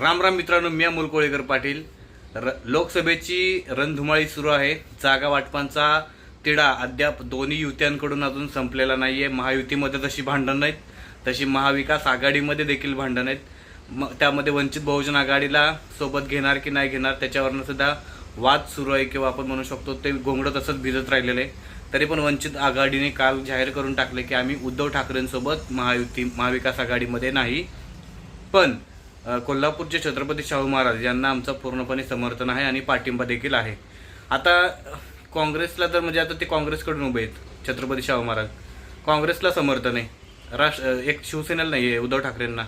राम राम मित्रांनो मी अमोल कोळेकर पाटील. र लोकसभेची रणधुमाळी सुरू आहे. जागा वाटपांचा तिढा अद्याप दोन्ही युत्यांकडून अजून संपलेला नाही आहे महायुतीमध्ये जशी भांडणं नाहीत. तशी महाविकास आघाडीमध्ये देखील भांडणं आहेत मग त्यामध्ये वंचित बहुजन आघाडीला सोबत घेणार की नाही घेणार त्याच्यावरनं सुद्धा वाद सुरू आहे किंवा आपण म्हणू शकतो ते घोंगडं तसंच भिजत राहिलेलं आहे. तरी पण वंचित आघाडीने काल जाहीर करून टाकले की आम्ही उद्धव ठाकरेंसोबत महायुती महाविकास आघाडीमध्ये नाही. पण कोल्हापूरचे छत्रपती शाहू महाराज यांना आमचं पूर्णपणे समर्थन आहे आणि पाठिंबा देखील आहे. आता काँग्रेसला तर म्हणजे आता ते काँग्रेसकडून उभे आहेत छत्रपती शाहू महाराज. काँग्रेसला समर्थन आहे. राष्ट्र एक शिवसेनेला नाही आहे उद्धव ठाकरेंना.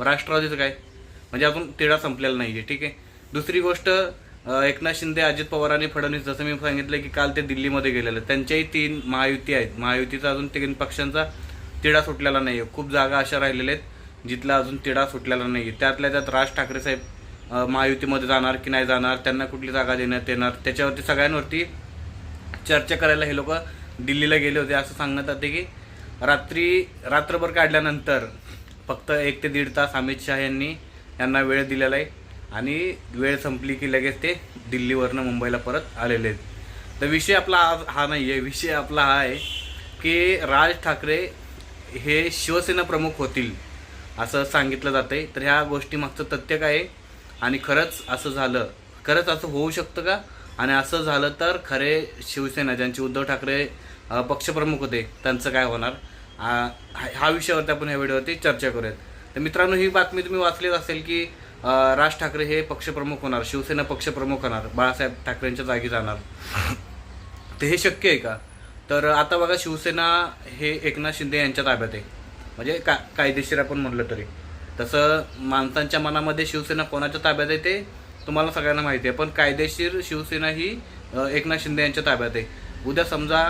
राष्ट्रवादीचं काय? म्हणजे अजून तिढा संपलेला नाही आहे ठीक आहे? दुसरी गोष्ट एकनाथ शिंदे अजित पवार आणि फडणवीस जसं मी सांगितलं की काल ते दिल्लीमध्ये गेलेले. त्यांच्याही तीन महायुती आहेत. महायुतीचा अजून तीन पक्षांचा तिढा सुटलेला नाही आहे खूप जागा अशा राहिलेल्या आहेत. जिथला अजून तिढा सुटलेला नाही आहे त्यातल्या त्यात राज ठाकरे साहेब महायुतीमध्ये जाणार की नाही जाणार त्यांना कुठली जागा देण्यात येणार त्याच्यावरती सगळ्यांवरती चर्चा करायला हे लोक दिल्लीला गेले होते. असं सांगण्यात येते की रात्री रात्रभर काढल्यानंतर फक्त एक ते दीड तास अमित शहा यांनी यांना वेळ दिलेला आहे आणि वेळ संपली की लगेच ते दिल्लीवरनं मुंबईला परत आलेले आहेत. तर विषय आपला आज हा नाही आहे विषय आपला हा आहे की राज ठाकरे हे शिवसेना प्रमुख होतील. असं सांगितलं जातं आहे तर ह्या गोष्टीमागचं तथ्य काय आहे? आणि खरंच असं झालं. खरंच असं होऊ शकतं का? आणि असं झालं तर खरे शिवसेना ज्यांचे उद्धव ठाकरे पक्षप्रमुख होते त्यांचं काय होणार? हा- ह्या विषयावरती आपण ह्या व्हिडिओवरती चर्चा करूयात. तर मित्रांनो ही बातमी तुम्ही वाचलीच असेल की राज ठाकरे हे पक्षप्रमुख होणार शिवसेना पक्षप्रमुख होणार बाळासाहेब ठाकरेंच्या जागी जाणार. तर हे शक्य आहे का? तर आता बघा शिवसेना हे एकनाथ शिंदे यांच्या ताब्यात आहे. म्हणजे का कायदेशीर आपण म्हटलं तरी. तसं माणसांच्या मनामध्ये शिवसेना कोणाच्या ताब्यात आहे ते तुम्हाला सगळ्यांना माहिती आहे. पण कायदेशीर शिवसेना ही एकनाथ शिंदे यांच्या ताब्यात आहे. उद्या समजा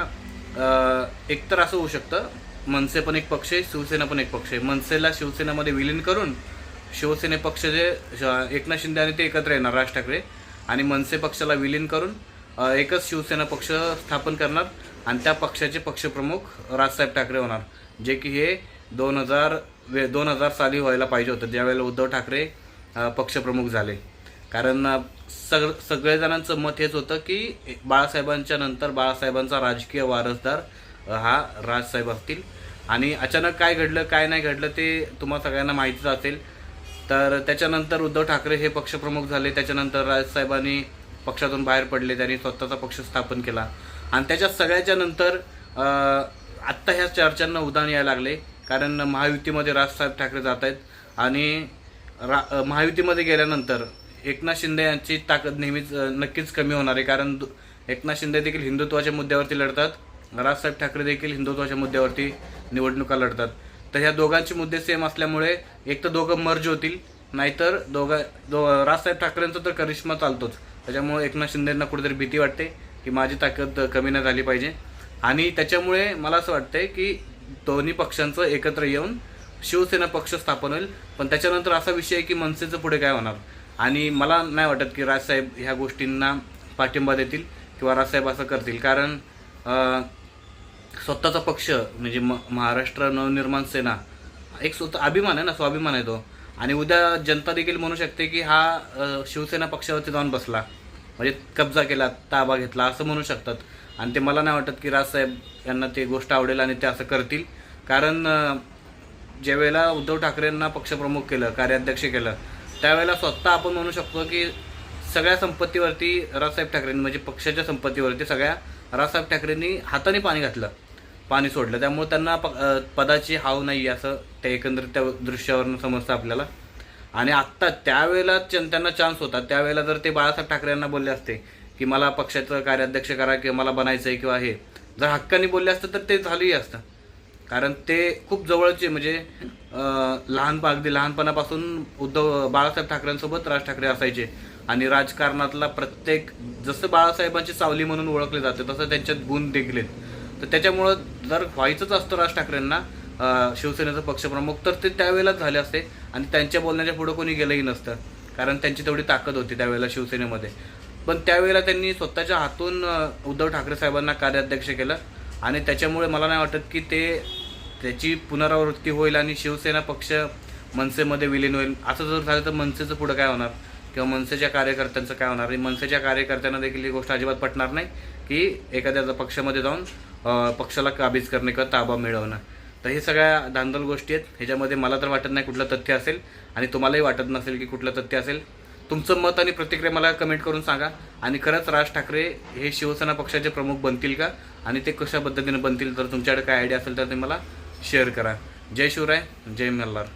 एकतर असं होऊ शकतं मनसे पण एक पक्ष आहे शिवसेना पण एक पक्ष आहे. मनसेला शिवसेनेमध्ये विलीन करून शिवसेने पक्ष जे एकनाथ शिंदे आणि ते एकत्र येणार राज ठाकरे आणि मनसे पक्षाला विलीन करून एकच शिवसेना पक्ष स्थापन करणार आणि त्या पक्षाचे पक्षप्रमुख राजसाहेब ठाकरे होणार. जे की हे दोन हजार वे दोन हजार साली व्हायला पाहिजे होतं. ज्यावेळेला उद्धव ठाकरे पक्षप्रमुख झाले. कारण सग सगळेजणांचं मत हेच होतं की बाळासाहेबांच्या नंतर बाळासाहेबांचा राजकीय वारसदार हा राजसाहेब असतील. आणि अचानक काय घडलं काय नाही घडलं ते तुम्हाला सगळ्यांना माहितीच असेल. तर त्याच्यानंतर उद्धव ठाकरे हे पक्षप्रमुख झाले. त्याच्यानंतर राजसाहेबांनी पक्षातून बाहेर पडले. त्यांनी स्वतःचा पक्ष स्थापन केला. आणि त्याच्या सगळ्याच्या नंतर आत्ता ह्या चर्चांना उदाहरण यायला लागले. कारण महायुतीमध्ये राजसाहेब ठाकरे जात आहेत. आणि रा महायुतीमध्ये गेल्यानंतर एकनाथ शिंदे यांची ताकद नेहमीच नक्कीच कमी होणार आहे. कारण दु- एकनाथ शिंदे देखील हिंदुत्वाच्या मुद्द्यावरती लढतात. राजसाहेब ठाकरे देखील हिंदुत्वाच्या मुद्द्यावरती निवडणुका लढतात. तर ह्या दोघांचे मुद्दे सेम असल्यामुळे एक तर दोघं मर्ज होतील नाहीतर दोघा दो राजसाहेब ठाकरेंचा तर करिश्मा चालतोच. त्याच्यामुळे एकनाथ शिंदेंना कुठेतरी भीती वाटते की माझी ताकद कमी नाही झाली पाहिजे. आणि त्याच्यामुळे मला असं वाटतंय की दोन्ही पक्षांचं एकत्र येऊन शिवसेना पक्ष स्थापन होईल. पण त्याच्यानंतर असा विषय आहे की मनसेचं पुढे काय होणार? आणि मला नाही वाटत की राजसाहेब ह्या गोष्टींना पाठिंबा देतील किंवा राजसाहेब असं करतील. कारण स्वतःचा पक्ष म्हणजे म महाराष्ट्र नवनिर्माण सेना एक स्वतः अभिमान आहे ना स्वाभिमान आहे तो. आणि उद्या जनता देखील म्हणू शकते की हा शिवसेना पक्षावरती जाऊन बसला. म्हणजे कब्जा केला ताबा घेतला असं म्हणू शकतात. आणि ते मला नाही वाटत की राजसाहेब यांना ते गोष्ट आवडेल आणि ते असं करतील. कारण ज्यावेळेला उद्धव ठाकरेंना पक्षप्रमुख केलं कार्याध्यक्ष केलं त्यावेळेला स्वतः आपण म्हणू शकतो की सगळ्या संपत्तीवरती राजसाहेब ठाकरेंनी म्हणजे पक्षाच्या संपत्तीवरती सगळ्या राजसाहेब ठाकरेंनी हाताने पाणी घातलं पाणी सोडलं. त्यामुळे त्यांना प पदाची हाव नाही असं त्या एकंदरीत त्या दृश्यावरनं समजतं आपल्याला. आणि आत्ता त्यावेळेला त्यांना चान्स होता. त्यावेळेला जर ते बाळासाहेब ठाकरे यांना बोलले असते की मला पक्षाचं कार्याध्यक्ष करा किंवा मला बनायचं आहे किंवा हे. जर हक्काने बोलले असतं तर ते झालंही असतं. कारण ते खूप जवळचे म्हणजे लहानपण अगदी लहानपणापासून उद्धव बाळासाहेब ठाकरेंसोबत राज ठाकरे असायचे. आणि राजकारणातला प्रत्येक जसं बाळासाहेबांची सावली म्हणून ओळखले जाते तसं त्यांच्यात गुण देखलेत तर त्याच्यामुळं जर व्हायचंच असतं राज ठाकरेंना शिवसेनेचं पक्षप्रमुख तर ते त्यावेळेलाच झाले असते. आणि त्यांच्या बोलण्याच्या पुढं कोणी गेलंही नसतं. कारण त्यांची तेवढी ताकद होती त्यावेळेला शिवसेनेमध्ये. पण त्यावेळेला त्यांनी स्वतःच्या हातून उद्धव ठाकरे साहेबांना कार्याध्यक्ष केलं. आणि त्याच्यामुळे मला नाही वाटत की ते त्याची पुनरावृत्ती होईल आणि शिवसेना पक्ष मनसेमध्ये विलीन होईल. असं जर झालं तर मनसेचं पुढं काय होणार? किंवा मनसेच्या कार्यकर्त्यांचं काय होणार? आणि मनसेच्या कार्यकर्त्यांना देखील ही गोष्ट अजिबात पटणार नाही की एखाद्या पक्षामध्ये जाऊन पक्षाला काबीज करणे किंवा ताबा मिळवणं. तर हे सगळ्या धांदल गोष्टी आहेत. ह्याच्यामध्ये मला तर वाटत नाही कुठलं तथ्य असेल. आणि तुम्हालाही वाटत नसेल की कुठलं तथ्य असेल. तुमचं मत आणि प्रतिक्रिया मला कमेंट करून सांगा. आणि खरंच राज ठाकरे हे शिवसेना पक्षाचे प्रमुख बनतील का? आणि ते कशा पद्धतीने बनतील? तर तुमच्याकडे काय आयडिया असेल तर ते मला शेअर करा. जय शिवराय जय मल्हार.